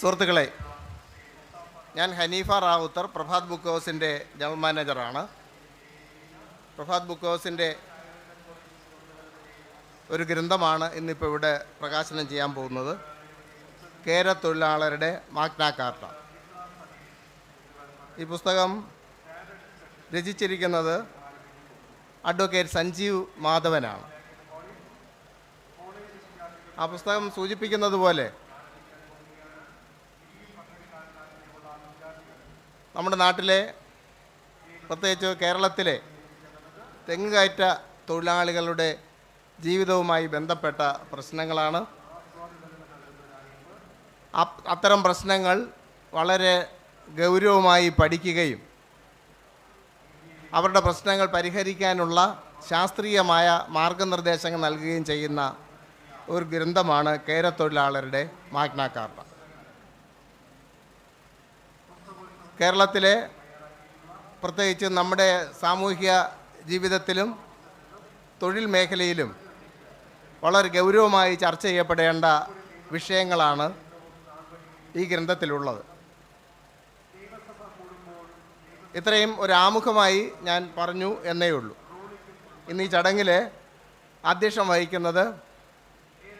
സുഹൃത്തുക്കളെ ഞാൻ ഹനീഫ റാവുത്തർ പ്രഭാത് ബുക്ക് ഹൗസിന്റെ ജനറൽ മാനേജറാണ്. പ്രഭാത് ബുക്ക് ഹൗസിന്റെ ഒരു ഗ്രന്ഥമാണ് ഇന്നിപ്പോൾ ഇവിടെ പ്രകാശനം ചെയ്യാൻ പോകുന്നത്. കേര തൊഴിലാളരുടെ മാഗ്നാകാർട്ട. ഈ പുസ്തകം രചിച്ചിരിക്കുന്നത് അഡ്വക്കേറ്റ് സഞ്ജീവ് മാധവനാണ്. ആ പുസ്തകം സൂചിപ്പിക്കുന്നത് പോലെ നമ്മുടെ നാട്ടിലെ പ്രത്യേകിച്ച് കേരളത്തിലെ തെങ്ങ് കയറ്റ തൊഴിലാളികളുടെ ജീവിതവുമായി ബന്ധപ്പെട്ട പ്രശ്നങ്ങളാണ്. അത്തരം പ്രശ്നങ്ങൾ വളരെ ഗൗരവമായി പഠിക്കുകയും അവരുടെ പ്രശ്നങ്ങൾ പരിഹരിക്കാനുള്ള ശാസ്ത്രീയമായ മാർഗനിർദ്ദേശങ്ങൾ നൽകുകയും ചെയ്യുന്ന ഒരു ഗ്രന്ഥമാണ് കേരത്തൊഴിലാളരുടെ മാഗ്ന കാർട്ട കേരളത്തിലെ പ്രത്യേകിച്ച് നമ്മുടെ സാമൂഹിക ജീവിതത്തിലും തൊഴിൽ മേഖലയിലും വളരെ ഗൗരവമായി ചർച്ച ചെയ്യപ്പെടേണ്ട വിഷയങ്ങളാണ് ഈ ഗ്രന്ഥത്തിലുള്ളത്. ഇത്രയും ഒരു ആമുഖമായി ഞാൻ പറഞ്ഞു എന്നേ ഉള്ളൂ. ഇന്ന് ഈ ചടങ്ങിൽ അധ്യക്ഷം വഹിക്കുന്നത്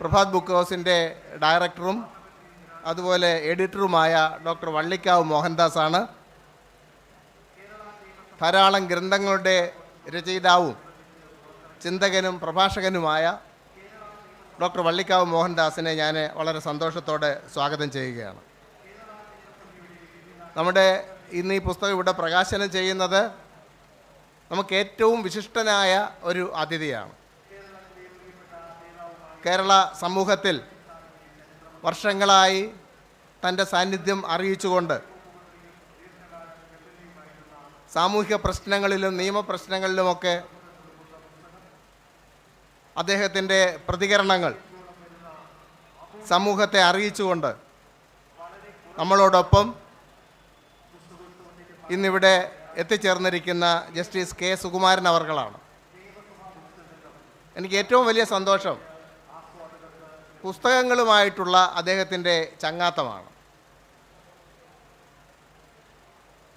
പ്രഭാത് ബുക്ക് ഹൗസിന്റെ ഡയറക്ടറും അതുപോലെ എഡിറ്ററുമായ ഡോക്ടർ വള്ളിക്കാവ് മോഹൻദാസാണ്. ധാരാളം ഗ്രന്ഥങ്ങളുടെ രചയിതാവും ചിന്തകനും പ്രഭാഷകനുമായ ഡോക്ടർ വള്ളിക്കാവ് മോഹൻദാസിനെ ഞാൻ വളരെ സന്തോഷത്തോടെ സ്വാഗതം ചെയ്യുകയാണ്. നമ്മുടെ ഇന്ന് ഈ പുസ്തകം ഇവിടെ പ്രകാശനം ചെയ്യുന്നത് നമുക്ക് ഏറ്റവും വിശിഷ്ടനായ ഒരു അതിഥിയാണ്. കേരള സമൂഹത്തിൽ വർഷങ്ങളായി തന്റെ സാന്നിധ്യം അറിയിച്ചുകൊണ്ട് സാമൂഹിക പ്രശ്നങ്ങളിലും നിയമപ്രശ്നങ്ങളിലുമൊക്കെ അദ്ദേഹത്തിന്റെ പ്രതികരണങ്ങൾ സമൂഹത്തെ അറിയിച്ചുകൊണ്ട് നമ്മളോടൊപ്പം ഇന്നിവിടെ എത്തിച്ചേർന്നിരിക്കുന്ന ജസ്റ്റിസ് കെ സുകുമാരൻ അവർകളാണ്. എനിക്ക് ഏറ്റവും വലിയ സന്തോഷം പുസ്തകങ്ങളുമായിട്ടുള്ള അദ്ദേഹത്തിന്റെ ചങ്ങാത്തമാണ്.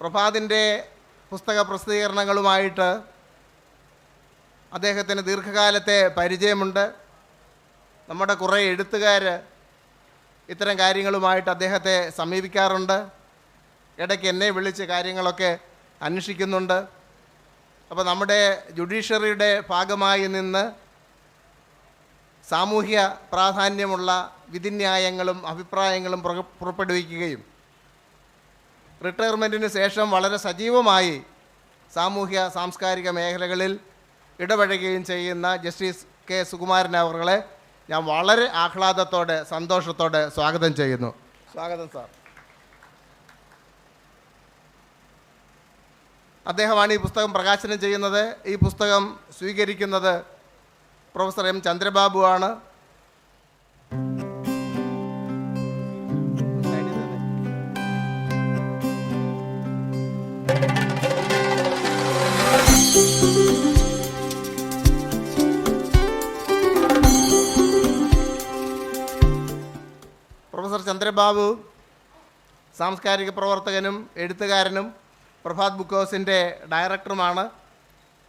പ്രഭാതിന്റെ പുസ്തക പ്രസിദ്ധീകരണങ്ങളുമായിട്ട് അദ്ദേഹത്തിന് ദീർഘകാലത്തെ പരിചയമുണ്ട്. നമ്മുടെ കുറേ എഴുത്തുകാർ ഇത്തരം കാര്യങ്ങളുമായിട്ട് അദ്ദേഹത്തെ സമീപിക്കാറുണ്ട്. ഇടയ്ക്ക് എന്നെ വിളിച്ച് കാര്യങ്ങളൊക്കെ അന്വേഷിക്കുന്നുണ്ട്. അപ്പോൾ നമ്മുടെ ജുഡീഷ്യറിയുടെ ഭാഗമായി നിന്ന് സാമൂഹ്യ പ്രാധാന്യമുള്ള വിധിന്യായങ്ങളും അഭിപ്രായങ്ങളും പുറപ്പെടുവിക്കുകയും റിട്ടയർമെന്റിന് ശേഷം വളരെ സജീവമായി സാമൂഹ്യ സാംസ്കാരിക മേഖലകളിൽ ഇടപഴകുകയും ചെയ്യുന്ന ജസ്റ്റിസ് കെ. സുകുമാരൻ അവരെ ഞാൻ വളരെ ആഹ്ലാദത്തോടെ സന്തോഷത്തോടെ സ്വാഗതം ചെയ്യുന്നു. സ്വാഗതം സാർ. അദ്ദേഹമാണ് ഈ പുസ്തകം പ്രകാശനം ചെയ്യുന്നത്. ഈ പുസ്തകം സ്വീകരിക്കുന്നത് പ്രൊഫസർ എം ചന്ദ്രബാബു ആണ്. പ്രൊഫസർ ചന്ദ്രബാബു സാംസ്കാരിക പ്രവർത്തകനും എഴുത്തുകാരനും പ്രഭാത് ബുക്ക് ഹൗസിന്റെ ഡയറക്ടറുമാണ്.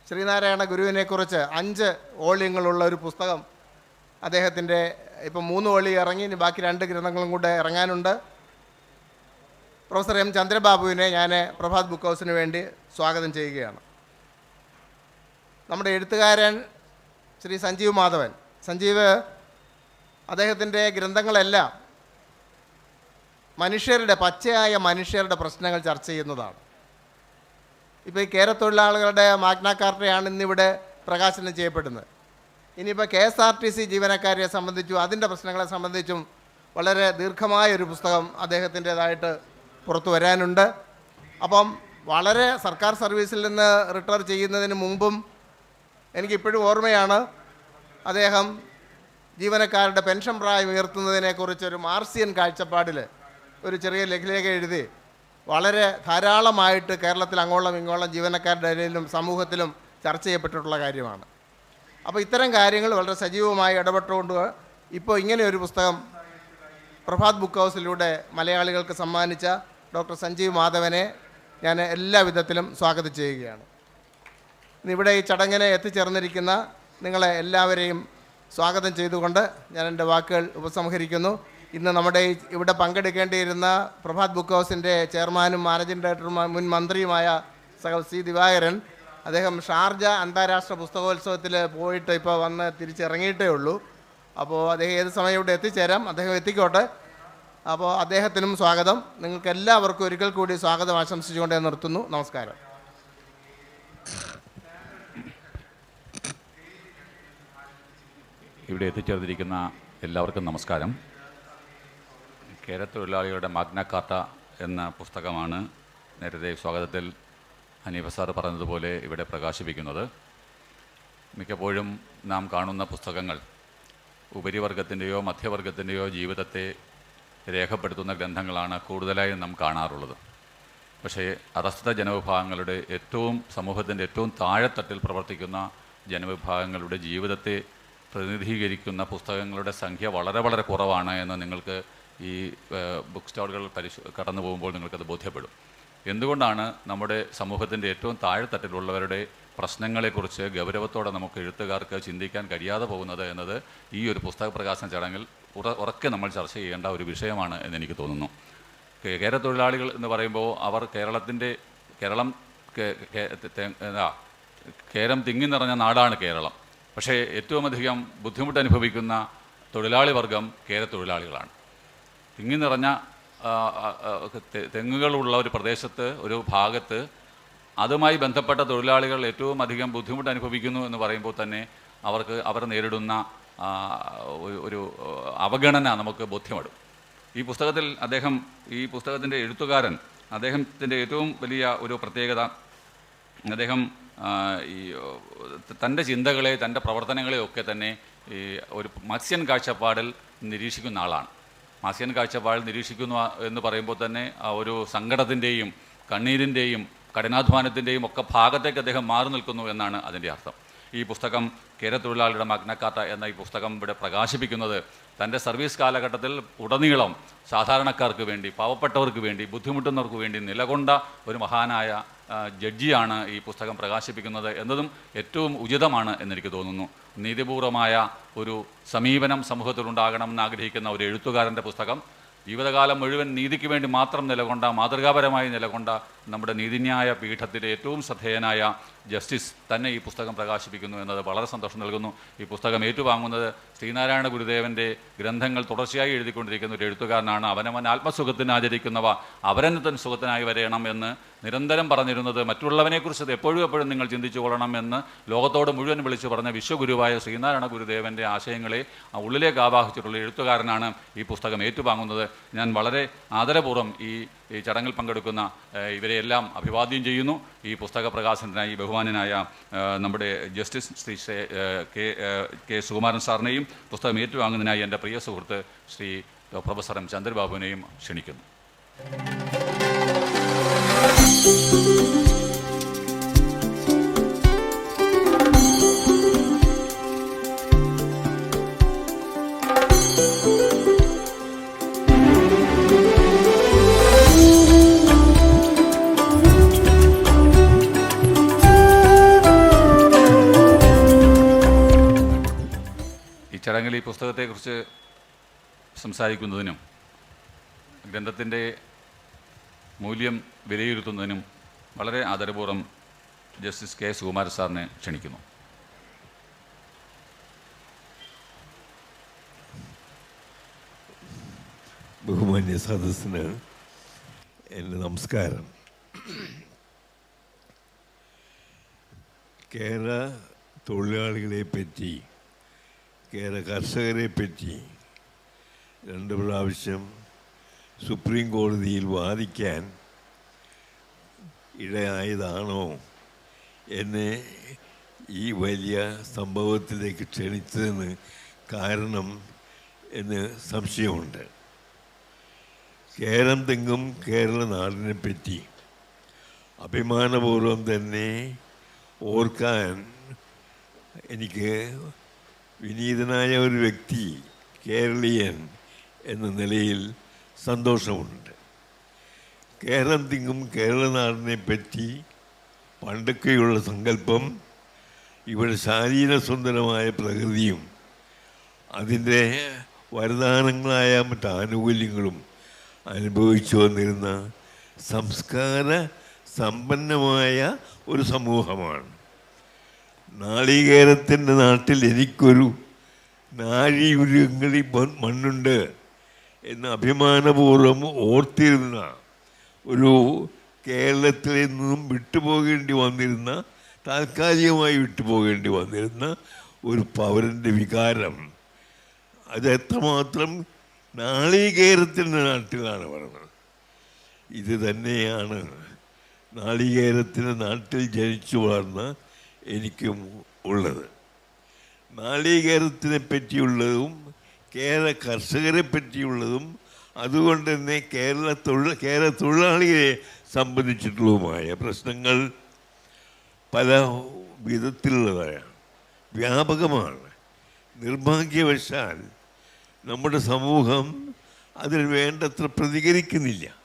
ശ്രീനാരായണ ഗുരുവിനെക്കുറിച്ച് അഞ്ച് ഓളിയങ്ങളുള്ള ഒരു പുസ്തകം അദ്ദേഹത്തിന്റെ ഇപ്പം മൂന്ന് വോളി ഇറങ്ങി ഇനി ബാക്കി രണ്ട് ഗ്രന്ഥങ്ങളും കൂടെ ഇറങ്ങാനുണ്ട്. പ്രൊഫസർ എം ചന്ദ്രബാബുവിനെ ഞാൻ പ്രഭാത് ബുക്ക് ഹൗസിന് വേണ്ടി സ്വാഗതം ചെയ്യുകയാണ്. നമ്മുടെ എഴുത്തുകാരൻ ശ്രീ സഞ്ജീവ് മാധവൻ. സഞ്ജീവ് അദ്ദേഹത്തിന്റെ ഗ്രന്ഥങ്ങളെല്ലാം മനുഷ്യരുടെ പച്ചയായ മനുഷ്യരുടെ പ്രശ്നങ്ങൾ ചർച്ച ചെയ്യുന്നതാണ്. ഇപ്പോൾ ഈ കേരത്തൊഴിലാളികളുടെ മാഗ്ന കാർട്ടയാണ് ഇന്നിവിടെ പ്രകാശനം ചെയ്യപ്പെടുന്നത്. ഇനിയിപ്പോൾ K S R T C ജീവനക്കാരെ സംബന്ധിച്ചും അതിന്റെ പ്രശ്നങ്ങളെ സംബന്ധിച്ചും വളരെ ദീർഘമായ ഒരു പുസ്തകം അദ്ദേഹത്തിന്റേതായിട്ട് പുറത്തു വരാനുണ്ട്. അപ്പം വളരെ സർക്കാർ സർവീസിൽ നിന്ന് റിട്ടയർ ചെയ്യുന്നതിന് മുമ്പും എനിക്കിപ്പോഴും ഓർമ്മയാണ് അദ്ദേഹം ജീവനക്കാരുടെ പെൻഷൻ പ്രായം ഉയർത്തുന്നതിനെക്കുറിച്ച് ഒരു മാർസിയൻ കാഴ്ചപ്പാടിൽ ഒരു ചെറിയ ലഘുലേഖ എഴുതി. വളരെ ധാരാളമായിട്ട് കേരളത്തിൽ അങ്ങോളം ഇങ്ങോളം ജീവനക്കാരുടെ ഇടയിലും സമൂഹത്തിലും ചർച്ച ചെയ്യപ്പെട്ടിട്ടുള്ള കാര്യമാണ്. അപ്പോൾ ഇത്തരം കാര്യങ്ങൾ വളരെ സജീവമായി ഇടപെട്ടുകൊണ്ട് ഇപ്പോൾ ഇങ്ങനെ ഒരു പുസ്തകം പ്രഭാത് ബുക്ക് ഹൗസിലൂടെ മലയാളികൾക്ക് സമ്മാനിച്ച ഡോക്ടർ സഞ്ജീവ് മാധവനെ ഞാൻ എല്ലാ വിധത്തിലും സ്വാഗതം ചെയ്യുകയാണ്. ഇവിടെ ഈ ചടങ്ങിനെ എത്തിച്ചേർന്നിരിക്കുന്ന നിങ്ങളെ എല്ലാവരെയും സ്വാഗതം ചെയ്തുകൊണ്ട് ഞാൻ എന്റെ വാക്കുകൾ ഉപസംഹരിക്കുന്നു. ഇന്ന് നമ്മുടെ ഇവിടെ പങ്കെടുക്കേണ്ടിയിരുന്ന പ്രഭാത് ബുക്ക് ഹൗസിന്റെ ചെയർമാനും മാനേജിംഗ് ഡയറക്ടറും മുൻ മന്ത്രിയുമായ സഹ സി ദിവാകരൻ. അദ്ദേഹം ഷാർജ അന്താരാഷ്ട്ര പുസ്തകോത്സവത്തിൽ പോയിട്ട് ഇപ്പോൾ വന്ന് തിരിച്ചിറങ്ങിയിട്ടേ ഉള്ളൂ. അപ്പോൾ അദ്ദേഹം ഏത് സമയം ഇവിടെ എത്തിച്ചേരാം? അദ്ദേഹം എത്തിക്കോട്ടെ. അപ്പോൾ അദ്ദേഹത്തിനും സ്വാഗതം. നിങ്ങൾക്ക് എല്ലാവർക്കും ഒരിക്കൽ കൂടി സ്വാഗതം ആശംസിച്ചുകൊണ്ട് നിർത്തുന്നു. നമസ്കാരം. ഇവിടെ എത്തിച്ചേർന്നിരിക്കുന്ന എല്ലാവർക്കും നമസ്കാരം. കേരത്തൊഴിലാളികളുടെ മാഗ്ന കാർട്ട എന്ന പുസ്തകമാണ് നേരത്തെ സ്വാഗതത്തിൽ ഹനീഫ സാർ പറഞ്ഞതുപോലെ ഇവിടെ പ്രകാശിപ്പിക്കുന്നത്. മിക്കപ്പോഴും നാം കാണുന്ന പുസ്തകങ്ങൾ ഉപരിവർഗത്തിന്റെയോ മധ്യവർഗത്തിന്റെയോ ജീവിതത്തെ രേഖപ്പെടുത്തുന്ന ഗ്രന്ഥങ്ങളാണ് കൂടുതലായും നാം കാണാറുള്ളത്. പക്ഷേ അധസ്ഥിത ജനവിഭാഗങ്ങളുടെ ഏറ്റവും സമൂഹത്തിന്റെ ഏറ്റവും താഴെത്തട്ടിൽ പ്രവർത്തിക്കുന്ന ജനവിഭാഗങ്ങളുടെ ജീവിതത്തെ പ്രതിനിധീകരിക്കുന്ന പുസ്തകങ്ങളുടെ സംഖ്യ വളരെ വളരെ കുറവാണ് എന്ന് നിങ്ങൾക്ക് ഈ ബുക്ക് സ്റ്റാളുകൾ പരിശോ കടന്നു പോകുമ്പോൾ നിങ്ങൾക്കത് ബോധ്യപ്പെടും. എന്തുകൊണ്ടാണ് നമ്മുടെ സമൂഹത്തിന്റെ ഏറ്റവും താഴെത്തട്ടിലുള്ളവരുടെ പ്രശ്നങ്ങളെക്കുറിച്ച് ഗൗരവത്തോടെ നമുക്ക് എഴുത്തുകാർക്ക് ചിന്തിക്കാൻ കഴിയാതെ പോകുന്നത് എന്നത് ഈ ഒരു പുസ്തക പ്രകാശന ചടങ്ങിൽ ഉറ ഉറക്കെ നമ്മൾ ചർച്ച ചെയ്യേണ്ട ഒരു വിഷയമാണ് എന്ന് എനിക്ക് തോന്നുന്നു. കേരള തൊഴിലാളികൾ എന്ന് പറയുമ്പോൾ അവർ കേരളത്തിന്റെ കേരളം കേരം തിങ്ങി നിറഞ്ഞ നാടാണ് കേരളം. പക്ഷേ ഏറ്റവും അധികം ബുദ്ധിമുട്ട് അനുഭവിക്കുന്ന തൊഴിലാളി വർഗം കേരത്തൊഴിലാളികളാണ് തിങ്ങി നിറഞ്ഞ തെങ്ങുകളുള്ള ഒരു പ്രദേശത്ത് ഒരു ഭാഗത്ത് അതുമായി ബന്ധപ്പെട്ട തൊഴിലാളികൾ ഏറ്റവും അധികം ബുദ്ധിമുട്ട് അനുഭവിക്കുന്നു എന്ന് പറയുമ്പോൾ തന്നെ അവർക്ക് അവർ നേരിടുന്ന ഒരു- അവഗണന നമുക്ക് ബോധ്യപ്പെടും. ഈ പുസ്തകത്തിൽ അദ്ദേഹം ഈ പുസ്തകത്തിന്റെ എഴുത്തുകാരൻ അദ്ദേഹത്തിന്റെ ഏറ്റവും വലിയ ഒരു പ്രത്യേകത അദ്ദേഹം ഈ തന്റെ ചിന്തകളെ തന്റെ പ്രവർത്തനങ്ങളെയൊക്കെ തന്നെ ഈ ഒരു മത്സ്യൻ കാഴ്ചപ്പാടിൽ നിരീക്ഷിക്കുന്ന ആളാണ്. മത്സ്യൻ കാഴ്ചപ്പാടിൽ നിരീക്ഷിക്കുന്നു എന്ന് പറയുമ്പോൾ തന്നെ ഒരു സങ്കടത്തിന്റെയും കണ്ണീരിന്റെയും കഠിനാധ്വാനത്തിന്റെയും ഒക്കെ ഭാഗത്തേക്ക് അദ്ദേഹം മാറി നിൽക്കുന്നു എന്നാണ് അതിന്റെ അർത്ഥം. ഈ പുസ്തകം കേരത്തൊഴിലാളിയുടെ മഗ്നക്കാത്ത എന്ന ഈ പുസ്തകം ഇവിടെ പ്രകാശിപ്പിക്കുന്നത് തന്റെ സർവീസ് കാലഘട്ടത്തിൽ ഉടനീളം സാധാരണക്കാർക്ക് വേണ്ടി പാവപ്പെട്ടവർക്ക് വേണ്ടി ബുദ്ധിമുട്ടുന്നവർക്ക് വേണ്ടി നിലകൊണ്ട ഒരു മഹാനായ ജഡ്ജിയാണ് ഈ പുസ്തകം പ്രകാശിപ്പിക്കുന്നത് എന്നതും ഏറ്റവും ഉചിതമാണ് എന്നെനിക്ക് തോന്നുന്നു. നീതിപൂർവമായ ഒരു സമീപനം സമൂഹത്തിലുണ്ടാകണമെന്ന് ആഗ്രഹിക്കുന്ന ഒരു എഴുത്തുകാരന്റെ പുസ്തകം. ജീവിതകാലം മുഴുവൻ നീതിക്ക് വേണ്ടി മാത്രം നിലകൊണ്ട മാതൃകാപരമായി നിലകൊണ്ട നമ്മുടെ നീതിന്യായ പീഠത്തിലെ ഏറ്റവും ശ്രദ്ധേയനായ ജസ്റ്റിസ് തന്നെ ഈ പുസ്തകം പ്രകാശിപ്പിക്കുന്നു എന്നത് വളരെ സന്തോഷം നൽകുന്നു. ഈ പുസ്തകം ഏറ്റുവാങ്ങുന്നത് ശ്രീനാരായണ ഗുരുദേവന്റെ ഗ്രന്ഥങ്ങൾ തുടർച്ചയായി എഴുതിക്കൊണ്ടിരിക്കുന്ന ഒരു എഴുത്തുകാരനാണ്. അവനവൻ ആത്മസുഖത്തിന് ആചരിക്കുന്നവ അവരെന്നെ തൻ സുഖത്തിനായി വരയണം എന്ന് നിരന്തരം പറഞ്ഞിരുന്നത് മറ്റുള്ളവനെക്കുറിച്ച് എപ്പോഴും എപ്പോഴും നിങ്ങൾ ചിന്തിച്ചു കൊള്ളണം എന്ന് ലോകത്തോട് മുഴുവൻ വിളിച്ചു പറഞ്ഞ വിശ്വഗുരുവായ ശ്രീനാരായണ ഗുരുദേവന്റെ ആശയങ്ങളെ ഉള്ളിലേക്ക് ആവാഹിച്ചിട്ടുള്ള എഴുത്തുകാരനാണ് ഈ പുസ്തകം ഏറ്റുവാങ്ങുന്നത്. ഞാൻ വളരെ ആദരപൂർവം ഈ ഈ ചടങ്ങിൽ പങ്കെടുക്കുന്ന ഇവരെയെല്ലാം അഭിവാദ്യം ചെയ്യുന്നു. ഈ പുസ്തക പ്രകാശനത്തിനായി ബഹുമാനനായ നമ്മുടെ justice Shri K K Sukumaran സാറിനെയും പുസ്തകം ഏറ്റുവാങ്ങുന്നതിനായി എന്റെ പ്രിയ സുഹൃത്ത് ശ്രീ പ്രൊഫസർ എം ചന്ദ്രബാബുവിനെയും ക്ഷണിക്കുന്നു. ചടങ്ങിൽ ഈ പുസ്തകത്തെക്കുറിച്ച് സംസാരിക്കുന്നതിനും ഗ്രന്ഥത്തിന്റെ മൂല്യം വിലയിരുത്തുന്നതിനും വളരെ ആദരപൂർവം ജസ്റ്റിസ് കെ സുകുമാര സാറിനെ ക്ഷണിക്കുന്നു. ബഹുമാന്യ സദസ്സിന് എന്റെ നമസ്കാരം. കേരള തൊഴിലാളികളെ പറ്റി കേരള കർഷകരെ പറ്റി രണ്ട് പ്രാവശ്യം സുപ്രീം കോടതിയിൽ വാദിക്കാൻ ഇടയായതാണോ എന്നെ ഈ വലിയ സംഭവത്തിലേക്ക് ക്ഷണിച്ചതിന് കാരണം എന്ന് സംശയമുണ്ട്. കേരം തെങ്ങും കേരള നാടിനെ പറ്റി അഭിമാനപൂർവം തന്നെ ഓർക്കാൻ എനിക്ക് വിനീതനായ ഒരു വ്യക്തി കേരളീയൻ എന്ന നിലയിൽ സന്തോഷമുണ്ട്. കേരളം തിങ്ങും കേരളനാടിനെ പറ്റി പണ്ടൊക്കെയുള്ള സങ്കല്പം ഇവിടെ ശാരീരസുന്ദരമായ പ്രകൃതിയും അതിന്റെ വരദാനങ്ങളായ മറ്റ് ആനുകൂല്യങ്ങളും അനുഭവിച്ചു വന്നിരുന്ന സംസ്കാര സമ്പന്നമായ ഒരു സമൂഹമാണ്. നാളികേരത്തിന്റെ നാട്ടിൽ എനിക്കൊരു നാഴി നാഴിയുരുങ്ങളിൽ മണ്ണുണ്ട് എന്ന് അഭിമാനപൂർവം ഓർത്തിരുന്ന ഒരു കേരളത്തിൽ നിന്നും വിട്ടുപോകേണ്ടി വന്നിരുന്ന താൽക്കാലികമായി വിട്ടുപോകേണ്ടി വന്നിരുന്ന ഒരു പൗരന്റെ വികാരം. അത് എത്രമാത്രം നാളികേരത്തിന്റെ നാട്ടിലാണ് പറഞ്ഞത്. ഇത് തന്നെയാണ് നാളികേരത്തിന്റെ നാട്ടിൽ ജനിച്ചു വളർന്ന എനിക്കും ഉള്ളത്. നാളികേരത്തിനെ പറ്റിയുള്ളതും കേരള കർഷകരെ പറ്റിയുള്ളതും അതുകൊണ്ട് തന്നെ കേരള തൊഴിൽ കേരള തൊഴിലാളികളെ സംബന്ധിച്ചിട്ടുള്ളതുമായ പ്രശ്നങ്ങൾ പല വിധത്തിലുള്ളതാണ്. വ്യാപകമാണ്. നിർഭാഗ്യവശാൽ നമ്മുടെ സമൂഹം അതിന് വേണ്ടത്ര പ്രതികരിക്കുന്നില്ല.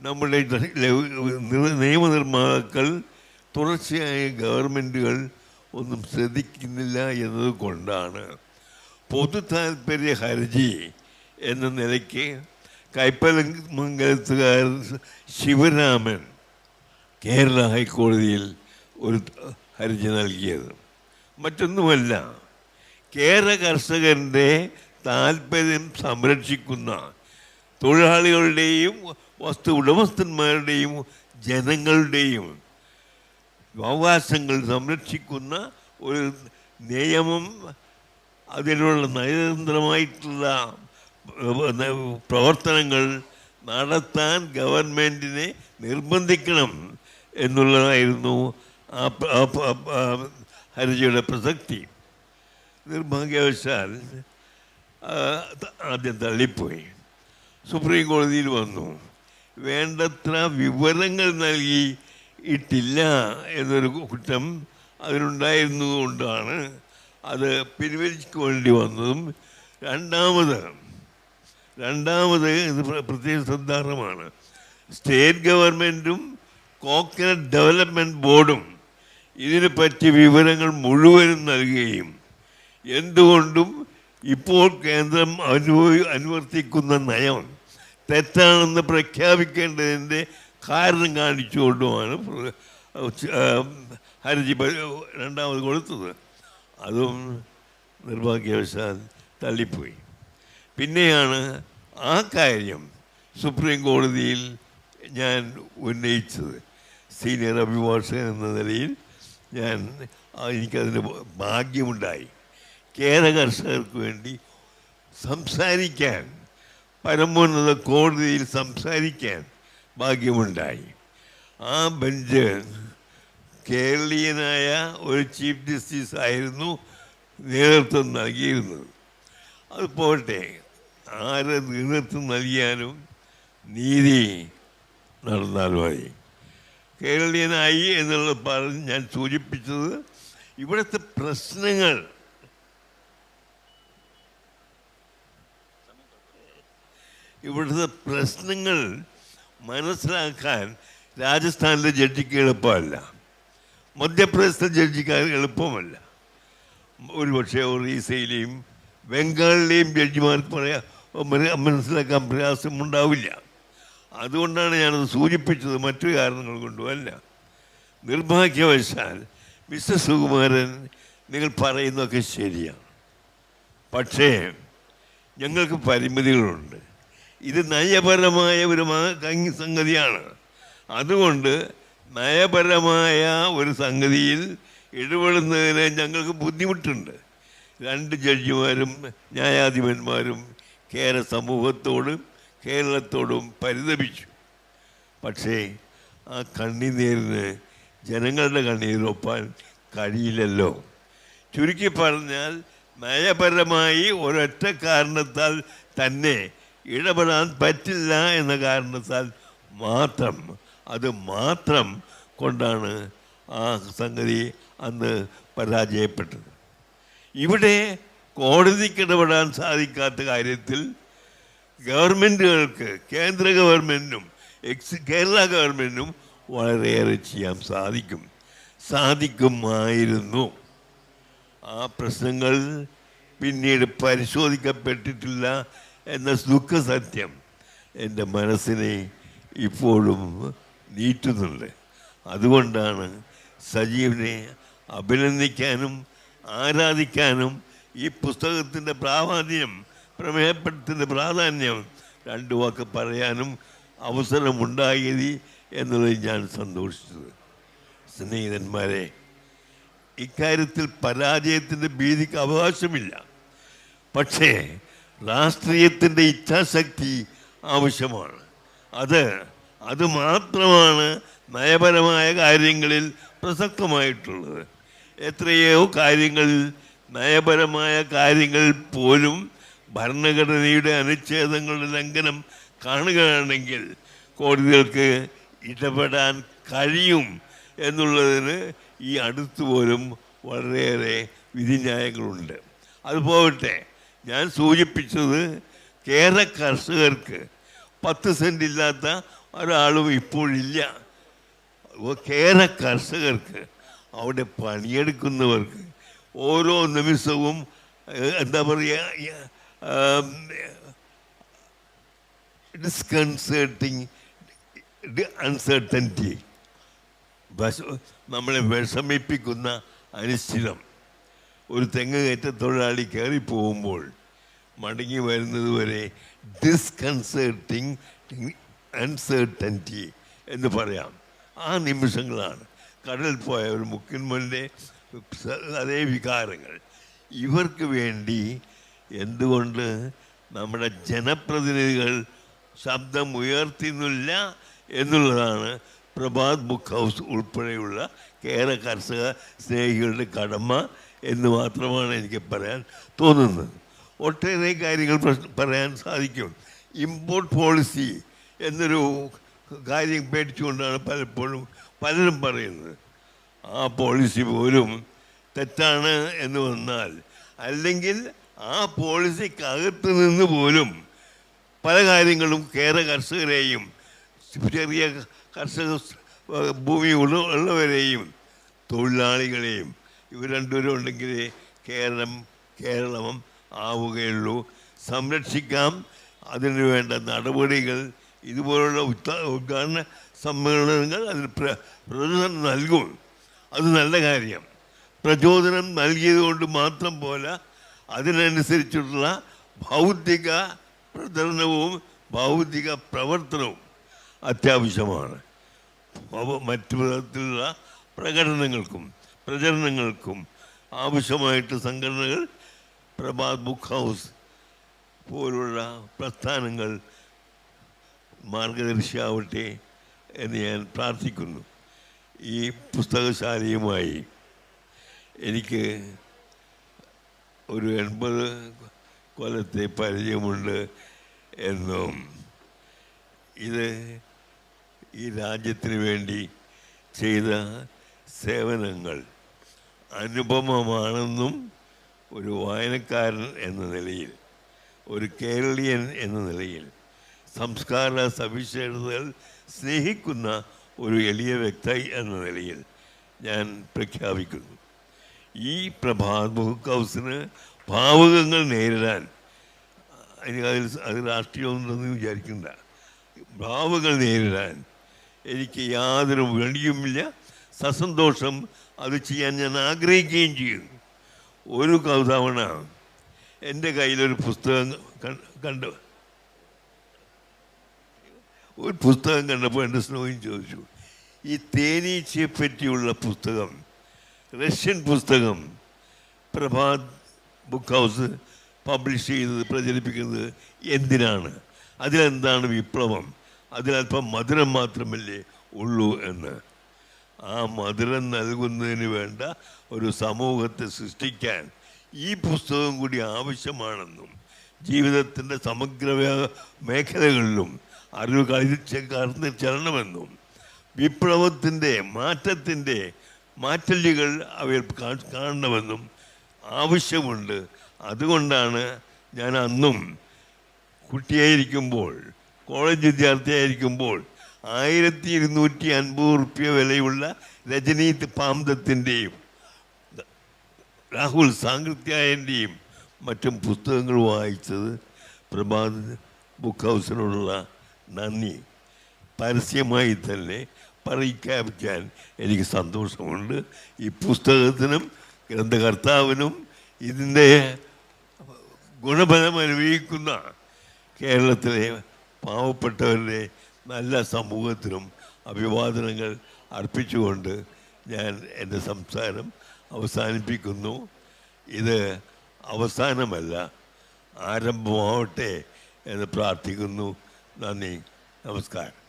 നമ്മുടെ നിയമനിർമ്മാതാക്കൾ തുടർച്ചയായ ഗവൺമെന്റുകൾ ഒന്നും ശ്രദ്ധിക്കുന്നില്ല എന്നതുകൊണ്ടാണ് പൊതു താല്പര്യ ഹർജി എന്ന നിലയ്ക്ക് കൈപ്പലമംഗലത്തുകാരൻ ശിവരാമൻ കേരള ഹൈക്കോടതിയിൽ ഒരു ഹർജി നൽകിയത്. മറ്റൊന്നുമല്ല കേരള കർഷകന്റെ താല്പര്യം സംരക്ഷിക്കുന്ന തൊഴിലാളികളുടെയും വസ്തു ഉടമസ്ഥന്മാരുടെയും ജനങ്ങളുടെയും അവകാശങ്ങൾ സംരക്ഷിക്കുന്ന ഒരു നിയമം അതിനുള്ള നയതന്ത്രമായിട്ടുള്ള പ്രവർത്തനങ്ങൾ നടത്താൻ ഗവൺമെന്റിനെ നിർബന്ധിക്കണം എന്നുള്ളതായിരുന്നു ആ ഹർജിയുടെ പ്രസക്തി. നിർഭാഗ്യവശാൽ ആദ്യം തള്ളിപ്പോയി. സുപ്രീം കോടതിയിൽ വന്നു. വേണ്ടത്ര വിവരങ്ങൾ നൽകി ഇട്ടില്ല എന്നൊരു കുറ്റം അതിനുണ്ടായിരുന്നതുകൊണ്ടാണ് അത് പിൻവലിക്കേണ്ടി വന്നതും രണ്ടാമത് രണ്ടാമത് ഇത് പ്ര- പ്രത്യേക ശ്രദ്ധാർഹമാണ് സ്റ്റേറ്റ് ഗവൺമെന്റും കോക്കനട്ട് ഡെവലപ്മെന്റ് ബോർഡും ഇതിനെ പറ്റി വിവരങ്ങൾ മുഴുവനും നൽകുകയും എന്തുകൊണ്ടും ഇപ്പോൾ കേന്ദ്രം അനുഭവി അനുവർത്തിക്കുന്ന നയം തെറ്റാണെന്ന് പ്രഖ്യാപിക്കേണ്ടതിന്റെ കാരണം കാണിച്ചുകൊണ്ടുമാണ് ഹർജി രണ്ടാമത് കൊടുത്തത്. അതും നിർഭാഗ്യവശാൽ തള്ളിപ്പോയി. പിന്നെയാണ് ആ കാര്യം സുപ്രീം കോടതിയിൽ ഞാൻ ഉന്നയിച്ചത്. സീനിയർ അഭിഭാഷകൻ എന്ന നിലയിൽ ഞാൻ എനിക്കതിന് ഭാഗ്യമുണ്ടായി. കേര കർഷകർക്ക് വേണ്ടി സംസാരിക്കാൻ പരമോന്നത കോടതിയിൽ സംസാരിക്കാൻ ഭാഗ്യമുണ്ടായി. ആ ബെഞ്ച് കേരളീയനായ ഒരു ചീഫ് ജസ്റ്റിസ് ആയിരുന്നു നേതൃത്വം നൽകിയിരുന്നത്. അത് പോട്ടെ ആര് നേതൃത്വം നൽകിയാലും നീതി നടന്നാൽ മതി. കേരളീയനായി എന്നുള്ള പറഞ്ഞ് ഞാൻ സൂചിപ്പിച്ചത് ഇവിടുത്തെ പ്രശ്നങ്ങൾ ഇവിടുത്തെ പ്രശ്നങ്ങൾ മനസ്സിലാക്കാൻ രാജസ്ഥാനിലെ ജഡ്ജിക്ക് എളുപ്പമല്ല. മധ്യപ്രദേശിലെ ജഡ്ജിക്ക് എളുപ്പമല്ല. ഒരുപക്ഷെ ഒറീസയിലെയും ബംഗാളിലെയും ജഡ്ജിമാർക്ക് പറയാ മന- മനസ്സിലാക്കാൻ പ്രയാസമുണ്ടാവില്ല. അതുകൊണ്ടാണ് ഞാനത് സൂചിപ്പിച്ചത് മറ്റു കാരണങ്ങൾ കൊണ്ടുമല്ല നിർഭാഗ്യവശാൽ മിസ്റ്റർ സുകുമാരൻ നിങ്ങൾ പറയുന്നതൊക്കെ ശരിയാണ്. പക്ഷേ ഞങ്ങൾക്ക് പരിമിതികളുണ്ട്. ഇത് നയപരമായ ഒരു സംഗതിയാണ്. അതുകൊണ്ട് നയപരമായ ഒരു സംഗതിയിൽ ഇടപെടുന്നതിന് ഞങ്ങൾക്ക് ബുദ്ധിമുട്ടുണ്ട്. രണ്ട് ജഡ്ജിമാരും ന്യായാധിപന്മാരും കേരള സമൂഹത്തോടും കേരളത്തോടും പരിതപിച്ചു. പക്ഷേ ആ കണ്ണീരിന് ജനങ്ങളുടെ കണ്ണീരൊപ്പാൻ കഴിയില്ലല്ലോ. ചുരുക്കി പറഞ്ഞാൽ നയപരമായി ഒരൊറ്റ കാരണത്താൽ തന്നെ ഇടപെടാൻ പറ്റില്ല എന്ന കാരണത്താൽ മാത്രം അത് മാത്രം കൊണ്ടാണ് ആ സംഗതി അന്ന് പരാജയപ്പെട്ടത്. ഇവിടെ കോടതിക്ക് ഇടപെടാൻ സാധിക്കാത്ത കാര്യത്തിൽ ഗവൺമെന്റുകൾക്ക് കേന്ദ്ര ഗവൺമെന്റിനും എക്സ് കേരള ഗവൺമെന്റിനും വളരെയേറെ ചെയ്യാൻ സാധിക്കും. സാധിക്കുമായിരുന്നു. ആ പ്രശ്നങ്ങൾ പിന്നീട് പരിശോധിക്കപ്പെട്ടിട്ടില്ല. എന്ന ദുഃഖസത്യം എന്റെ മനസ്സിനെ ഇപ്പോഴും നീറ്റുന്നുണ്ട് അതുകൊണ്ടാണ് സജീവിനെ അഭിനന്ദിക്കാനും ആരാധിക്കാനും ഈ പുസ്തകത്തിന്റെ പ്രാധാന്യം പ്രമേയപ്പെടുത്തിന്റെ പ്രാധാന്യം രണ്ടു വാക്ക് പറയാനും അവസരമുണ്ടായത് എന്നുള്ളത് ഞാൻ സന്തോഷിച്ചത്. സ്നേഹിതന്മാരെ ഇക്കാര്യത്തിൽ പരാജയത്തിന്റെ ഭീതിക്ക് അവകാശമില്ല. പക്ഷേ രാഷ്ട്രീയത്തിന്റെ ഇച്ഛാശക്തി ആവശ്യമാണ്. അത് അത് മാത്രമാണ് നയപരമായ കാര്യങ്ങളിൽ പ്രസക്തമായിട്ടുള്ളത്. എത്രയോ കാര്യങ്ങളിൽ നയപരമായ കാര്യങ്ങൾ പോലും ഭരണഘടനയുടെ അനുച്ഛേദങ്ങളുടെ ലംഘനം കാണുകയാണെങ്കിൽ കോടതികൾക്ക് ഇടപെടാൻ കഴിയും എന്നുള്ളതിന് ഈ അടുത്ത് പോലും വളരെയേറെ വിധിന്യായങ്ങളുണ്ട്. അത് പോകട്ടെ. ഞാൻ സൂചിപ്പിച്ചത് കേരള കർഷകർക്ക് പത്ത് സെന്റ് ഇല്ലാത്ത ഒരാളും ഇപ്പോഴില്ല. കേരള കേര കർഷകർക്ക് അവിടെ പണിയെടുക്കുന്നവർക്ക് ഓരോ നിമിഷവും എന്താ പറയുക ഡിസ്കൺസേർട്ടിങ് അൺസർട്ടന്റി നമ്മളെ വിഷമിപ്പിക്കുന്ന അനിശ്ചിതം. ഒരു തെങ്ങ് കയറ്റ തൊഴിലാളി കയറി പോകുമ്പോൾ മടങ്ങി വരുന്നത് വരെ ഡിസ്കൺസേർട്ടിങ് അൺസേർട്ടന്റി എന്ന് പറയാം. ആ നിമിഷങ്ങളാണ്. കടൽ പോയ ഒരു മുക്കിന്മന്റെ അതേ വികാരങ്ങൾ. ഇവർക്ക് വേണ്ടി എന്തുകൊണ്ട് നമ്മുടെ ജനപ്രതിനിധികൾ ശബ്ദം ഉയർത്തുന്നില്ല എന്നുള്ളതാണ് പ്രഭാത് ബുക്ക് ഹൗസ് ഉൾപ്പെടെയുള്ള കേരള കർഷക സ്നേഹികളുടെ കടമ. എന്ന് മാത്രമാണ് എനിക്ക് പറയാൻ തോന്നുന്നത്. ഒട്ടേറെ കാര്യങ്ങൾ പറയാൻ സാധിക്കും. ഇമ്പോർട്ട് പോളിസി എന്നൊരു കാര്യം പേടിച്ചുകൊണ്ടാണ് പലപ്പോഴും പലരും പറയുന്നത്. ആ പോളിസി പോലും തെറ്റാണ് എന്ന് വന്നാൽ അല്ലെങ്കിൽ ആ പോളിസിക്കകത്ത് നിന്ന് പോലും പല കാര്യങ്ങളും കേര കർഷകരെയും ചെറിയ കർഷക ഭൂമി ഉള്ളവരെയും തൊഴിലാളികളെയും ഇവർ രണ്ടുപേരും ഉണ്ടെങ്കിലേ കേരളം കേരളം ആവുകയുള്ളൂ. സംരക്ഷിക്കാം. അതിന് വേണ്ട നടപടികൾ ഇതുപോലുള്ള ഉത്ത ഉദ്ഘാടന സമ്മേളനങ്ങൾ അതിന് പ്ര- പ്രചോദനം നൽകും. അത് നല്ല കാര്യം. പ്രചോദനം നൽകിയതുകൊണ്ട് മാത്രം പോലെ അതിനനുസരിച്ചുള്ള ഭൗതിക പ്രചരണവും ഭൗതിക പ്രവർത്തനവും അത്യാവശ്യമാണ്. മറ്റു വിധത്തിലുള്ള പ്രകടനങ്ങൾക്കും. പ്രചരണങ്ങൾക്കും ആവശ്യമായിട്ട് സംഘടനകൾ പ്രഭാത് ബുക്ക് ഹൗസ് പോലുള്ള പ്രസ്ഥാനങ്ങൾ മാർഗദർശിയാവട്ടെ എന്ന് ഞാൻ പ്രാർത്ഥിക്കുന്നു. ഈ പുസ്തകശാലയുമായി എനിക്ക് ഒരു എൺപത് കൊല്ലത്തെ പരിചയമുണ്ട് എന്നും ഇത് ഈ രാജ്യത്തിന് വേണ്ടി ചെയ്ത സേവനങ്ങൾ അനുപമമാണെന്നും ഒരു വായനക്കാരൻ എന്ന നിലയിൽ ഒരു കേരളീയൻ എന്ന നിലയിൽ സംസ്കാര സവിശേഷതകൾ സ്നേഹിക്കുന്ന ഒരു എളിയ വ്യക്തി എന്ന നിലയിൽ ഞാൻ പ്രഖ്യാപിക്കുന്നു. ഈ പ്രഭാത് ബുക്ക് ഹൗസിന് ഭാവുകങ്ങൾ നേരിടാൻ എനിക്ക് അതിൽ അത് രാഷ്ട്രീയമുണ്ടെന്ന് വിചാരിക്കണ്ട. ഭാവുകൾ നേരിടാൻ എനിക്ക് യാതൊരു വെളിയുമില്ല. സസന്തോഷം അത് ചെയ്യാൻ ഞാൻ ആഗ്രഹിക്കുകയും ചെയ്യും. ഒരു തവണ എന്റെ കയ്യിലൊരു പുസ്തകം കണ്ട് കണ്ടു ഒരു പുസ്തകം കണ്ടപ്പോൾ എന്റെ സ്നോയും ചോദിച്ചു ഈ തേനീച്ചയെ പറ്റിയുള്ള പുസ്തകം റഷ്യൻ പുസ്തകം പ്രഭാത് ബുക്ക് ഹൗസ് പബ്ലിഷ് ചെയ്യുന്നത് പ്രചരിപ്പിക്കുന്നത് എന്തിനാണ്? അതിലെന്താണ് വിപ്ലവം? അതിലല്പം മധുരം മാത്രമല്ലേ ഉള്ളൂ എന്ന്. ആ മധുരം നൽകുന്നതിന് വേണ്ട ഒരു സമൂഹത്തെ സൃഷ്ടിക്കാൻ ഈ പുസ്തകം കൂടി ആവശ്യമാണെന്നും ജീവിതത്തിന്റെ സമഗ്ര മേഖലകളിലും അറിവ് കഴിച്ച് കടന്ന് ചെല്ലണമെന്നും വിപ്ലവത്തിന്റെ മാറ്റത്തിന്റെ മാറ്റലുകൾ അവർ കാണണമെന്നും ആവശ്യമുണ്ട്. അതുകൊണ്ടാണ് ഞാൻ അന്നും കുട്ടിയായിരിക്കുമ്പോൾ കോളേജ് വിദ്യാർത്ഥിയായിരിക്കുമ്പോൾ ആയിരത്തി ഇരുന്നൂറ്റി അൻപത് റുപ്യ വിലയുള്ള രജനീത് പാമ്പത്തിന്റെയും രാഹുൽ സാങ്കൃത്യായന്റെയും മറ്റും പുസ്തകങ്ങൾ വായിച്ചത് പ്രഭാത് ബുക്ക് ഹൗസിനോടുള്ള നന്ദി. പരസ്യമായി തന്നെ പറയിക്കാൻ എനിക്ക് സന്തോഷമുണ്ട്. ഈ പുസ്തകത്തിനും ഗ്രന്ഥകർത്താവിനും ഇതിന്റെ ഗുണഫലം അനുഭവിക്കുന്ന കേരളത്തിലെ പാവപ്പെട്ടവരുടെ നല്ല സമൂഹത്തിനും അഭിവാദനങ്ങൾ അർപ്പിച്ചുകൊണ്ട് ഞാൻ എന്റെ സംസാരം അവസാനിപ്പിക്കുന്നു. ഇത് അവസാനമല്ല ആരംഭമാവട്ടെ എന്ന് പ്രാർത്ഥിക്കുന്നു. നന്ദി നമസ്കാരം.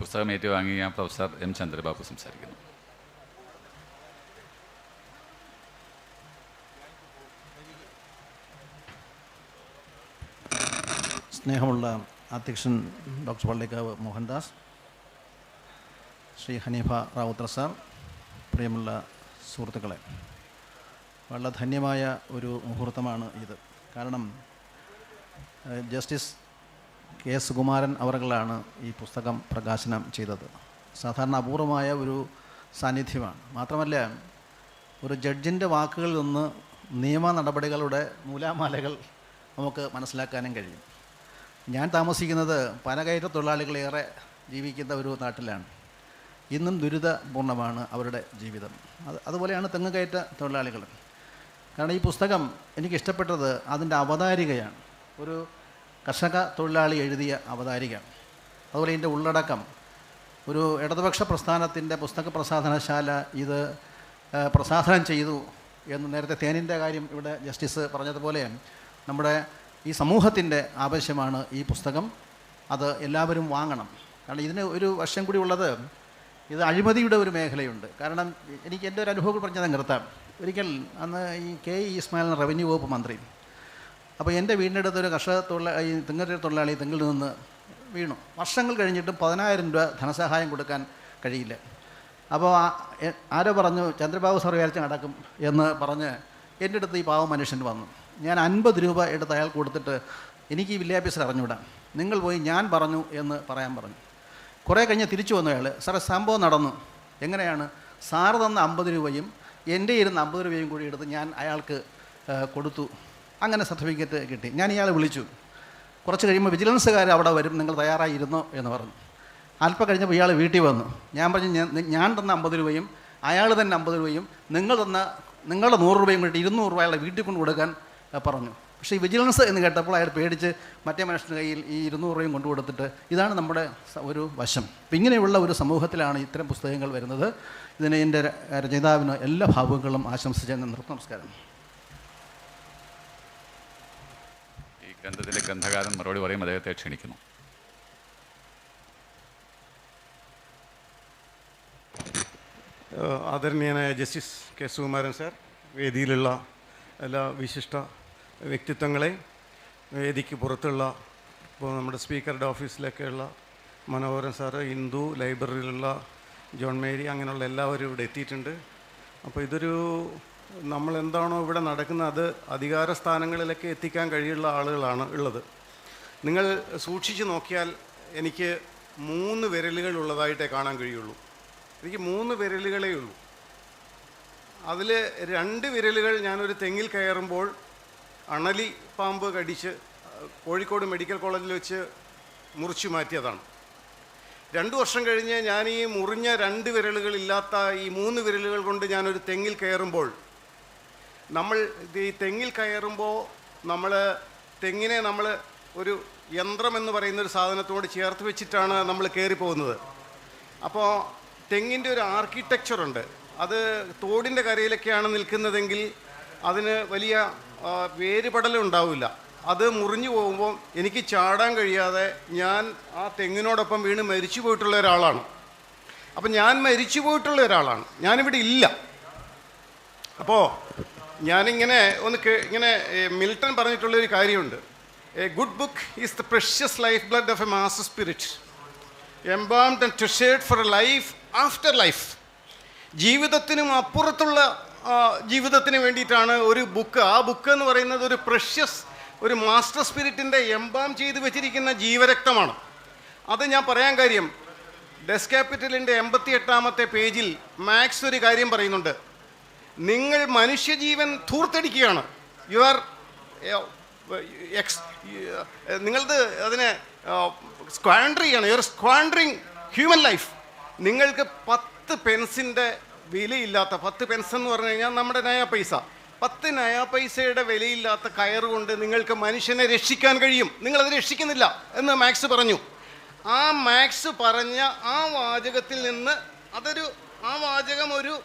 പുസ്തകം ഏറ്റുവാങ്ങിയ പ്രൊഫസർ എം ചന്ദ്രബാബു സംസാരിക്കുന്നു. സ്നേഹമുള്ള അധ്യക്ഷൻ ഡോക്ടർ പള്ളിക്കാവ് മോഹൻദാസ് ശ്രീ ഹനീഫ റാവുത്ര സാർ പ്രിയമുള്ള സുഹൃത്തുക്കളെ വളരെ ധന്യമായ ഒരു മുഹൂർത്തമാണ് ഇത്. കാരണം ജസ്റ്റിസ് കെ എസ് സുകുമാരൻ അവർകളാണ് ഈ പുസ്തകം പ്രകാശനം ചെയ്തത്. സാധാരണ അപൂർവമായ ഒരു സാന്നിധ്യമാണ്. മാത്രമല്ല ഒരു ജഡ്ജിന്റെ വാക്കുകളിൽ നിന്ന് നിയമ നടപടികളുടെ നൂലാമാലകൾ നമുക്ക് മനസ്സിലാക്കാനും കഴിയും. ഞാൻ താമസിക്കുന്നത് പനകയറ്റ തൊഴിലാളികളേറെ ജീവിക്കുന്ന ഒരു നാട്ടിലാണ്. ഇന്നും ദുരിതപൂർണമാണ് അവരുടെ ജീവിതം. അത് അതുപോലെയാണ് തെങ്ങുകയറ്റ തൊഴിലാളികൾ. കാരണം ഈ പുസ്തകം എനിക്ക് ഇഷ്ടപ്പെട്ടത് അതിന്റെ അവതാരികയാണ്. ഒരു കർഷക തൊഴിലാളി എഴുതിയ അവതാരിക അതുപോലെ ഇതിന്റെ ഉള്ളടക്കം. ഒരു ഇടതുപക്ഷ പ്രസ്ഥാനത്തിന്റെ പുസ്തക പ്രസാധനശാല ഇത് പ്രസാധനം ചെയ്തു എന്ന് നേരത്തെ തേനിന്റെ കാര്യം ഇവിടെ ജസ്റ്റിസ് പറഞ്ഞതുപോലെ നമ്മുടെ ഈ സമൂഹത്തിന്റെ ആവശ്യമാണ് ഈ പുസ്തകം. അത് എല്ലാവരും വാങ്ങണം. കാരണം ഇതിന് ഒരു വശം കൂടി ഉള്ളത് ഇത് അഴിമതിയുടെ ഒരു മേഖലയുണ്ട്. കാരണം എനിക്ക് എന്റെ ഒരു അനുഭവം പറഞ്ഞത് നിർത്താം. ഒരിക്കൽ അന്ന് ഈ കെ ഇ ഇസ്മായിൽ റവന്യൂ വകുപ്പ് മന്ത്രി. അപ്പോൾ എന്റെ വീടിന്റെ അടുത്തൊരു കർഷക തൊഴിലാളി ഈ തെങ്ങര തൊഴിലാളി തെങ്ങിൽ നിന്ന് വീണു. വർഷങ്ങൾ കഴിഞ്ഞിട്ടും പതിനായിരം രൂപ ധനസഹായം കൊടുക്കാൻ കഴിയില്ല. അപ്പോൾ ആരോ പറഞ്ഞു ചന്ദ്രബാബു സാർ വിചാരിച്ച് നടക്കും എന്ന് പറഞ്ഞ് എന്റെ അടുത്ത് ഈ പാവം മനുഷ്യൻ വന്നു. ഞാൻ അൻപത് രൂപ എടുത്ത് അയാൾ കൊടുത്തിട്ട് എനിക്ക് ഈ വില്ലേജ് അറിഞ്ഞുവിടാം നിങ്ങൾ പോയി ഞാൻ പറഞ്ഞു എന്ന് പറയാൻ പറഞ്ഞു. കുറേ കഴിഞ്ഞ് തിരിച്ചു വന്നു അയാൾ സാറേ സംഭവം നടന്നു. എങ്ങനെയാണ്? സാറ് തന്ന അമ്പത് രൂപയും എന്റെ ഇരുന്ന് അമ്പത് രൂപയും കൂടി എടുത്ത് ഞാൻ അയാൾക്ക് കൊടുത്തു. അങ്ങനെ സർട്ടിഫിക്കറ്റ് കിട്ടി. ഞാൻ ഇയാളെ വിളിച്ചു. കുറച്ച് കഴിയുമ്പോൾ വിജിലൻസുകാർ അവിടെ വരും. നിങ്ങൾ തയ്യാറായിരുന്നോ? എന്ന് പറഞ്ഞു. അല്പം കഴിഞ്ഞപ്പോൾ ഇയാൾ വീട്ടിൽ വന്നു. ഞാൻ പറഞ്ഞു ഞാൻ തന്ന അമ്പത് രൂപയും അയാൾ തന്നെ അമ്പത് രൂപയും നിങ്ങൾ തന്ന നിങ്ങളുടെ നൂറ് രൂപയും കൂടി ഇരുന്നൂറ് രൂപ അയാളെ വീട്ടിൽ കൊണ്ട് കൊടുക്കാൻ പറഞ്ഞു. പക്ഷേ ഈ വിജിലൻസ് എന്ന് കേട്ടപ്പോൾ അയാൾ പേടിച്ച് മറ്റേ മനുഷ്യന്റെ കയ്യിൽ ഈ ഇരുന്നൂറ് രൂപയും കൊണ്ടു കൊടുത്തിട്ട് ഇതാണ് നമ്മുടെ ഒരു വശം. അപ്പം ഇങ്ങനെയുള്ള ഒരു സമൂഹത്തിലാണ് ഇത്തരം പുസ്തകങ്ങൾ വരുന്നത്. ഇതിനെ എന്റെ രചയിതാവിന് എല്ലാ ഭാവങ്ങളും ആശംസിച്ച് നിർത്തും നമസ്കാരം. ഈ ഗ്രന്ഥത്തിലെ ഗ്രന്ഥകാരൻ മറുപടി പറയും അദ്ദേഹത്തെ ക്ഷണിക്കുന്നു. ആദരണീയനായ ജസ്റ്റിസ് കെ സുകുമാരൻ സാർ വേദിയിലുള്ള എല്ലാ വിശിഷ്ട വ്യക്തിത്വങ്ങളെ വേദിക്ക് പുറത്തുള്ള ഇപ്പോൾ നമ്മുടെ സ്പീക്കറുടെ ഓഫീസിലൊക്കെയുള്ള മനോഹരൻ സാറ് ഹിന്ദു ലൈബ്രറിയിലുള്ള ജോൺ മേരി അങ്ങനെയുള്ള എല്ലാവരും ഇവിടെ എത്തിയിട്ടുണ്ട്. അപ്പോൾ ഇതൊരു നമ്മൾ എന്താണോ ഇവിടെ നടക്കുന്നത് അത് അധികാര സ്ഥാനങ്ങളിലൊക്കെ എത്തിക്കാൻ കഴിയുള്ള ആളുകളാണ് ഉള്ളത്. നിങ്ങൾ സൂക്ഷിച്ചു നോക്കിയാൽ എനിക്ക് മൂന്ന് വിരലുകൾ ഉള്ളതായിട്ടേ കാണാൻ കഴിയുള്ളൂ. എനിക്ക് മൂന്ന് വിരലുകളേ ഉള്ളൂ. അതിൽ രണ്ട് വിരലുകൾ ഞാനൊരു തെങ്ങിൽ കയറുമ്പോൾ അണലി പാമ്പ് കടിച്ച് കോഴിക്കോട് മെഡിക്കൽ കോളേജിൽ വെച്ച് മുറിച്ചു മാറ്റിയതാണ്. രണ്ട് വർഷം കഴിഞ്ഞ് ഞാൻ ഈ മുറിഞ്ഞ രണ്ട് വിരലുകളില്ലാത്ത ഈ മൂന്ന് വിരലുകൾ കൊണ്ട് ഞാനൊരു തെങ്ങിൽ കയറുമ്പോൾ നമ്മൾ ഈ തെങ്ങിൽ കയറുമ്പോൾ നമ്മൾ തെങ്ങിനെ നമ്മൾ ഒരു യന്ത്രം എന്ന് പറയുന്ന ഒരു സാധനത്തോട് ചേർത്ത് വെച്ചിട്ടാണ് നമ്മൾ കയറി പോകുന്നത് അപ്പോൾ തെങ്ങിന്റെ ഒരു ആർക്കിടെക്ചറുണ്ട്. അത് തോടിന്റെ കരയിലൊക്കെയാണ് നിൽക്കുന്നതെങ്കിൽ അതിന് വലിയ ആ, വേരുപടലം ഉണ്ടാവില്ല. അത് മുറിഞ്ഞു പോകുമ്പോൾ എനിക്ക് ചാടാൻ കഴിയാതെ ഞാൻ ആ തെങ്ങിനോടൊപ്പം വീണ് മരിച്ചു പോയിട്ടുള്ള ഒരാളാണ്. അപ്പം ഞാൻ മരിച്ചു പോയിട്ടുള്ള ഒരാളാണ്. ഞാനിവിടെ ഇല്ല. അപ്പോൾ ഞാനിങ്ങനെ ഒന്ന് ഇങ്ങനെ മിൽട്ടൺ പറഞ്ഞിട്ടുള്ളൊരു കാര്യമുണ്ട്. A good book is the precious life blood of a master spirit. Embalmed and treasured for a life after life. ജീവിതത്തിനും അപ്പുറത്തുള്ള ജീവിതത്തിന് വേണ്ടിയിട്ടാണ് ഒരു ബുക്ക്. ആ ബുക്ക് എന്ന് പറയുന്നത് ഒരു പ്രഷ്യസ് ഒരു മാസ്റ്റർ സ്പിരിറ്റിന്റെ എംബാം ചെയ്ത് വെച്ചിരിക്കുന്ന ജീവരക്തമാണ്. അത് ഞാൻ പറയാൻ കാര്യം ഡെസ് ക്യാപിറ്റലിന്റെ എൺപത്തി എട്ടാമത്തെ പേജിൽ മാക്സ് ഒരു കാര്യം പറയുന്നുണ്ട്. നിങ്ങൾ മനുഷ്യജീവൻ ധൂർത്തടിക്കുകയാണ്. യു ആർ എക്സ് നിങ്ങളത് അതിനെ squander you are squandering human life നിങ്ങൾക്ക് പത്ത് പെൻസിന്റെ വിലയില്ലാത്ത പത്ത് പെൻസ് എന്ന് പറഞ്ഞു കഴിഞ്ഞാൽ നമ്മുടെ നയ പൈസ. പത്ത് നയ പൈസയുടെ വിലയില്ലാത്ത കയർ കൊണ്ട് നിങ്ങൾക്ക് മനുഷ്യനെ രക്ഷിക്കാൻ കഴിയും. നിങ്ങളത് രക്ഷിക്കുന്നില്ല എന്ന് മാക്സ് പറഞ്ഞു. ആ മാക്സ് പറഞ്ഞ ആ വാചകത്തിൽ നിന്ന് അതൊരു ആ വാചകം ഒരു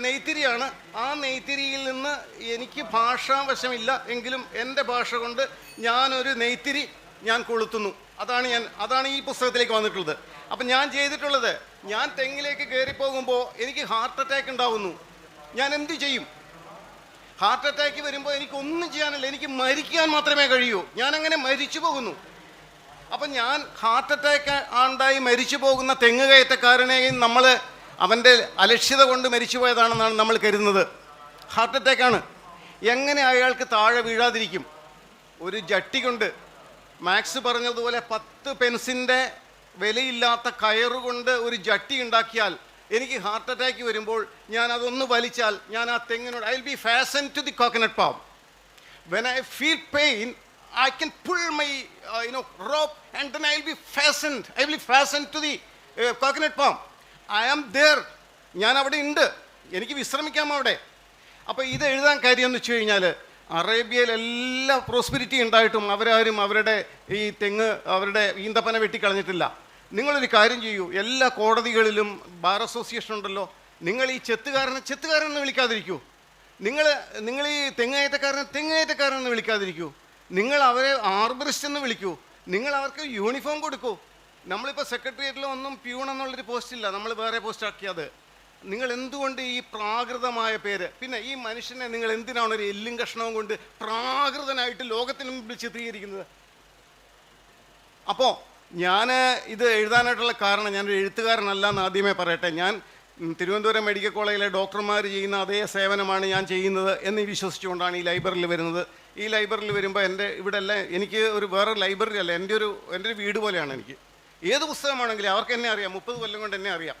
നെയ്ത്തിരിയാണ്. ആ നെയ്ത്തിരിയിൽ നിന്ന് എനിക്ക് ഭാഷാവശമില്ല എങ്കിലും എന്റെ ഭാഷ കൊണ്ട് ഞാനൊരു നെയ്ത്തിരി ഞാൻ കൊളുത്തുന്നു. അതാണ് ഞാൻ അതാണ് ഈ പുസ്തകത്തിലേക്ക് വന്നിട്ടുള്ളത്. അപ്പം ഞാൻ ചെയ്തിട്ടുള്ളത് ഞാൻ തെങ്ങിലേക്ക് കയറിപ്പോകുമ്പോൾ എനിക്ക് ഹാർട്ട് അറ്റാക്ക് ഉണ്ടാവുന്നു. ഞാൻ എന്ത് ചെയ്യും? ഹാർട്ട് അറ്റാക്ക് വരുമ്പോൾ എനിക്ക് ഒന്നും ചെയ്യാനില്ല. എനിക്ക് മരിക്കാൻ മാത്രമേ കഴിയൂ. ഞാൻ അങ്ങനെ മരിച്ചു പോകുന്നു. അപ്പം ഞാൻ ഹാർട്ട് അറ്റാക്ക് ആണ്ടായി മരിച്ചു പോകുന്ന തെങ്ങ് കയറ്റക്കാരനെയും നമ്മൾ അവന്റെ അലക്ഷ്യത കൊണ്ട് മരിച്ചു പോയതാണെന്നാണ് നമ്മൾ കരുതുന്നത്. ഹാർട്ട് അറ്റാക്കാണ് എങ്ങനെ അയാൾക്ക് താഴെ വീഴാതിരിക്കും? ഒരു ജട്ടി കൊണ്ട്. മാക്സ് പറഞ്ഞതുപോലെ പത്ത് പെൻസിന്റെ വിലയില്ലാത്ത കയറുകൊണ്ട് ഒരു ജട്ടി ഉണ്ടാക്കിയാൽ എനിക്ക് ഹാർട്ട് അറ്റാക്ക് വരുമ്പോൾ ഞാൻ അതൊന്ന് വലിച്ചാൽ ഞാൻ ആ തെങ്ങിനോട് I will be fasten to the coconut palm when I feel pain I can pull my you you know, rope and then I will be will I will be the to the I am there. ഞാൻ അവിടെ ഉണ്ട്. എനിക്ക് വിശ്രമിക്കാം അവിടെ. അപ്പോൾ ഇത് എഴുതാൻ കാര്യം എന്ന് വെച്ച് കഴിഞ്ഞാൽ അറേബ്യയിൽ എല്ലാ പ്രോസ്പിരിറ്റി ഉണ്ടായിട്ടും അവരാരും അവരുടെ ഈ തെങ്ങ് അവരുടെ ഈന്തപ്പന വെട്ടിക്കളഞ്ഞിട്ടില്ല. നിങ്ങളൊരു കാര്യം ചെയ്യൂ. എല്ലാ കോടതികളിലും ബാർ അസോസിയേഷൻ ഉണ്ടല്ലോ. നിങ്ങൾ ഈ ചെത്തുകാരനെ ചെത്തുകാരനെന്ന് വിളിക്കാതിരിക്കൂ. നിങ്ങൾ നിങ്ങൾ ഈ തെങ്ങേറ്റക്കാരനെ തെങ്ങേറ്റക്കാരൻ വിളിക്കാതിരിക്കൂ. നിങ്ങൾ അവരെ ആർബറിസ്റ്റ് എന്ന് വിളിക്കൂ. നിങ്ങൾ അവർക്ക് യൂണിഫോം കൊടുക്കൂ. നമ്മളിപ്പോൾ സെക്രട്ടേറിയറ്റിൽ ഒന്നും പ്യൂൺ എന്നുള്ളൊരു പോസ്റ്റ് ഇല്ല. നമ്മൾ വേറെ പോസ്റ്റ് ആക്കിയത്. നിങ്ങൾ എന്തുകൊണ്ട് ഈ പ്രാകൃതമായ പേര്? പിന്നെ ഈ മനുഷ്യനെ നിങ്ങൾ എന്തിനാണ് ഒരു എല്ലും കഷ്ണവും കൊണ്ട് പ്രാകൃതനായിട്ട് ലോകത്തിന് മുമ്പിൽ ചിത്രീകരിക്കുന്നത്? അപ്പോൾ ഞാൻ ഇത് എഴുതാനായിട്ടുള്ള കാരണം ഞാനൊരു എഴുത്തുകാരനല്ല എന്ന് ആദ്യമേ പറയട്ടെ. ഞാൻ തിരുവനന്തപുരം മെഡിക്കൽ കോളേജിലെ ഡോക്ടർമാർ ചെയ്യുന്ന അതേ സേവനമാണ് ഞാൻ ചെയ്യുന്നത് എന്ന് വിശ്വസിച്ചുകൊണ്ടാണ് ഈ ലൈബ്രറിയിൽ വരുന്നത്. ഈ ലൈബ്രറിയിൽ വരുമ്പോൾ എന്റെ ഇവിടെ എല്ലാം എനിക്ക് ഒരു വേറെ ലൈബ്രറി അല്ല എന്റെ ഒരു എന്റെ ഒരു വീട് പോലെയാണ് എനിക്ക്. ഏത് പുസ്തകമാണെങ്കിലും അവർക്ക് എന്നെ അറിയാം മുപ്പത് കൊല്ലം കൊണ്ട് എന്നെ അറിയാം.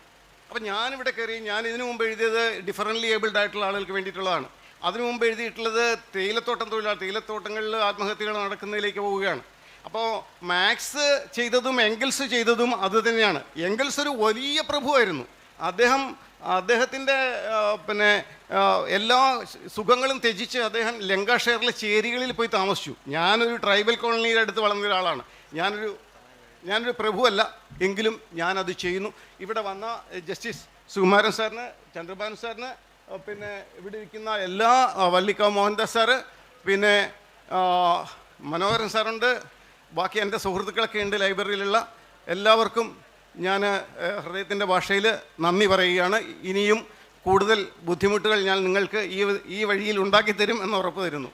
അപ്പം ഞാനിവിടെ കയറി ഞാൻ ഇതിനു മുമ്പ് എഴുതിയത് ഡിഫറന്റ്ലി ഏബിൾഡ് ആയിട്ടുള്ള ആളുകൾക്ക് വേണ്ടിയിട്ടുള്ളതാണ്. അതിനു മുമ്പ് എഴുതിയിട്ടുള്ളത് തേയിലത്തോട്ടം തൊഴിലാളി തേയിലത്തോട്ടങ്ങളിൽ ആത്മഹത്യകൾ നടക്കുന്നതിലേക്ക് പോവുകയാണ്. അപ്പോൾ മാക്സ് ചെയ്തതും എങ്കിൾസ് ചെയ്തതും അത് തന്നെയാണ്. എങ്കിൾസ് ഒരു വലിയ പ്രഭുവായിരുന്നു. അദ്ദേഹം അദ്ദേഹത്തിന്റെ പിന്നെ എല്ലാ സുഖങ്ങളും ത്യജിച്ച് അദ്ദേഹം ലങ്കാഷെയറിലെ ചേരികളിൽ പോയി താമസിച്ചു. ഞാനൊരു ട്രൈബൽ കോളനിയുടെ അടുത്ത് വളർന്ന ഒരാളാണ് ഞാനൊരു ഞാനൊരു പ്രഭുവല്ല എങ്കിലും ഞാനത് ചെയ്യുന്നു. ഇവിടെ വന്ന ജസ്റ്റിസ് സുകുമാരൻ സാറിന് ചന്ദ്രബാബു സാറിന് പിന്നെ ഇവിടെ ഇരിക്കുന്ന എല്ലാ വല്ലിക്കാവ് മോഹൻദാസ് സാറ് പിന്നെ മനോഹരൻ സാറുണ്ട്. ബാക്കി എന്റെ സുഹൃത്തുക്കളൊക്കെ ഉണ്ട് ലൈബ്രറിയിലുള്ള. എല്ലാവർക്കും ഞാൻ ഹൃദയത്തിന്റെ ഭാഷയിൽ നന്ദി പറയുകയാണ്. ഇനിയും കൂടുതൽ ബുദ്ധിമുട്ടുകൾ ഞാൻ നിങ്ങൾക്ക് ഈ ഈ വഴിയിൽ ഉണ്ടാക്കി തരും എന്ന് ഉറപ്പ് തരുന്നു.